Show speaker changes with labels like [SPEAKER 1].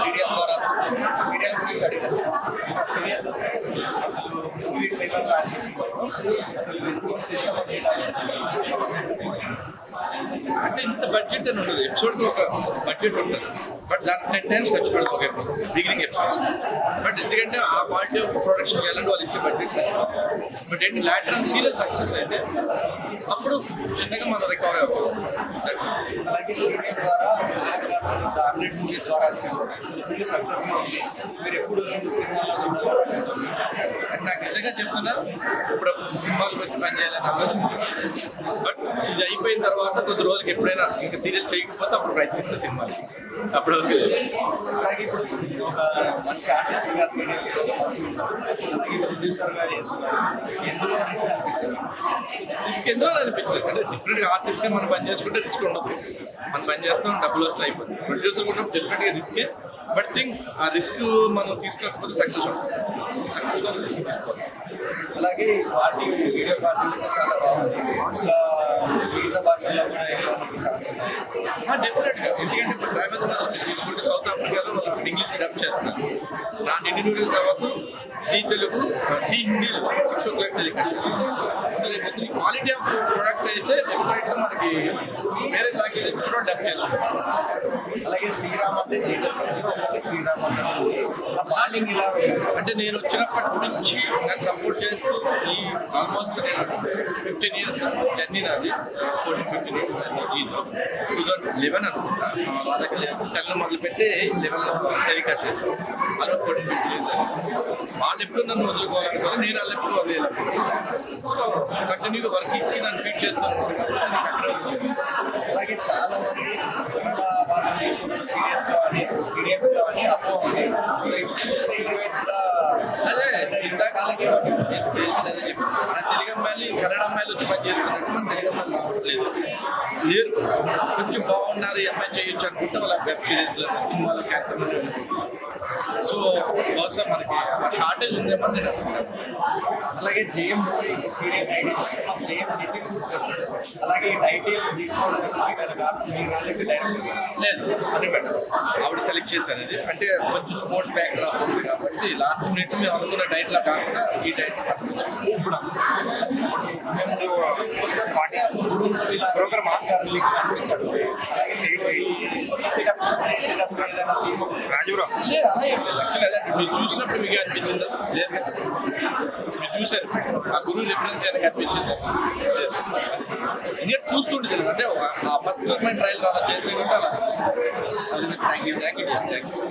[SPEAKER 1] Serial ద్వారా serial గురించి అడిగారు. సీరియల్ అసలు మూవీ ట్రైలర్
[SPEAKER 2] అంటే ఇంత బడ్జెట్ అని ఉండదు. ఎపిసోడ్కి ఒక బడ్జెట్ ఉంటుంది. బట్ దానికి టెన్ టైమ్స్ ఖర్చు పెడతాం. ఒక ఎపిసోడ్ బిగినింగ్ ఎపిసోడ్స్ బట్ ఎందుకంటే ఆ క్వాలిటీ ఆఫ్ ప్రొడక్షన్ చేయాలంటే వాళ్ళు ఇచ్చే బడ్జెట్స్ బట్ ఏంటి లాటర్ అండ్ సీరియల్ సక్సెస్ అయితే అప్పుడు చిన్నగా మనం రికవర్ అవుతాం. That's
[SPEAKER 1] ద్వారా మూవీ ద్వారా ఫుల్ సక్సెస్ మీరు ఎప్పుడు రెండు సినిమాలో
[SPEAKER 2] నాకు నిజంగా చెప్తున్నా ఇప్పుడు సినిమాలు వచ్చి పనిచేయాలని ఆలోచన. బట్ ఇది అయిపోయిన తర్వాత కొద్ది రోజులకి ఎప్పుడైనా ఇంకా సీరియల్ చేయకపోతే అప్పుడు ప్రయత్నిస్తే సినిమాలు. అప్పుడు వరకు
[SPEAKER 1] అలాగే ఒక రిస్క్
[SPEAKER 2] రిస్క్ ఎందులో అనిపించలేదు అంటే డిఫరెంట్గా ఆర్టిస్ట్గా మనం పని చేసుకుంటే రిస్క్ ఉండదు. మనం పని చేస్తాం డబ్బులు వస్తాయి అయిపోతుంది ప్రొడ్యూసర్ కూడా డెఫినెట్గా రిస్కే బట్ థింక్ ఆ రిస్క్ మనం తీసుకోకపోతే సక్సెస్ ఉంటుంది సక్సెస్ కోసం రిస్క్ తీసుకోవాలి
[SPEAKER 1] అలాగే పార్టీ వీడియో పార్టీ చాలా బాగుంది. వివిధ భాషల్లో కూడా
[SPEAKER 2] డెఫినెట్గా ఎందుకంటే ఇప్పుడు మీరు తీసుకుంటే సౌత్ ఆఫ్రికాలో వాళ్ళు ఇంగ్లీష్ డబ్ చేస్తున్నారు నా ఇండి నూడిల్స్ అవ్వచ్చు జీ తెలుగు జీ హిందీలో six o'clock telecast so రేపు క్వాలిటీ ఆఫ్ ప్రోడక్ట్ అయితే డెఫినెట్గా మనకి వేరే లాంగ్వేజ్ కూడా డబ్ చేసుకుంటాం.
[SPEAKER 1] అలాగే శ్రీరామ్ శ్రీరామ్ అంటే
[SPEAKER 2] నేను వచ్చినప్పటి నుంచి నాకు సపోర్ట్ చేస్తూ ఈ ఆల్మోస్ట్ నేను ఫిఫ్టీన్ ఇయర్స్ జర్నీ నాది ఫోర్టీన్ ఫిఫ్టీన్ ఇయర్స్ జర్నీ జీలో టూ థౌసండ్ లెవెన్ అనుకుంటా. నా దగ్గర టెన్ మొదలుపెట్టి లెవెన్లో టెలికాస్ట్ చేసాను ఫిఫ్టీన్ ఇయర్స్ వాళ్ళు ఎప్పుడు నన్ను వదులుకోవాలనుకోవాలి నేను వాళ్ళు ఎప్పుడు వదిలేదు సో కంటిన్యూగా వర్క్ ఇచ్చి నన్ను ఫీట్ చేస్తాను.
[SPEAKER 1] అలాగే చాలా మంది
[SPEAKER 2] అదే. చెప్పాను. మన తెలుగు అమ్మాయిలు కన్నడ అమ్మాయిలు వచ్చి పని చేస్తున్నట్టు మన తెలుగు అమ్మాయిలు రావట్లేదు. లేరు కొంచెం బాగున్నారు ఈ అమ్మాయి చేయొచ్చు అనుకుంటే వాళ్ళ వెబ్ సిరీస్లో సినిమాలో క్యారెక్టర్ సో బహుశా మనకి ఆ షార్టేజ్ నేను అనుకుంటాను
[SPEAKER 1] అలాగే JM serial title JM Nitin అలాగే ఈ టైటిల్ తీసుకోవడానికి మీరు డైరెక్ట్
[SPEAKER 2] లేదు అని పెట్టారు. ఆవిడ సెలెక్ట్ చేశారు ఇది. అంటే కొంచెం స్పోర్ట్స్ బ్యాక్ డ్రాప్ ఉంది కాబట్టి లాస్ట్ మినిట్ మేము అనుకున్న డైట్లో కాకుండా ఈ డైట్ ఇప్పుడు
[SPEAKER 1] ప్రోగ్రామ్ ఆస్కార్ అలాగే సెటప్
[SPEAKER 2] మీరు చూసినప్పుడు మీకు అనిపించిందా? లేదు. మీరు చూసారు ఆ గురువు రిఫరెన్స్ ఏమైనా అనిపించిందా? లేదు. ఎందుకంటే చూస్తుంటుంది అంటే ఆ ఫస్ట్ ట్రయల్ అలా చేసేది అలా. Thank you thank you thank you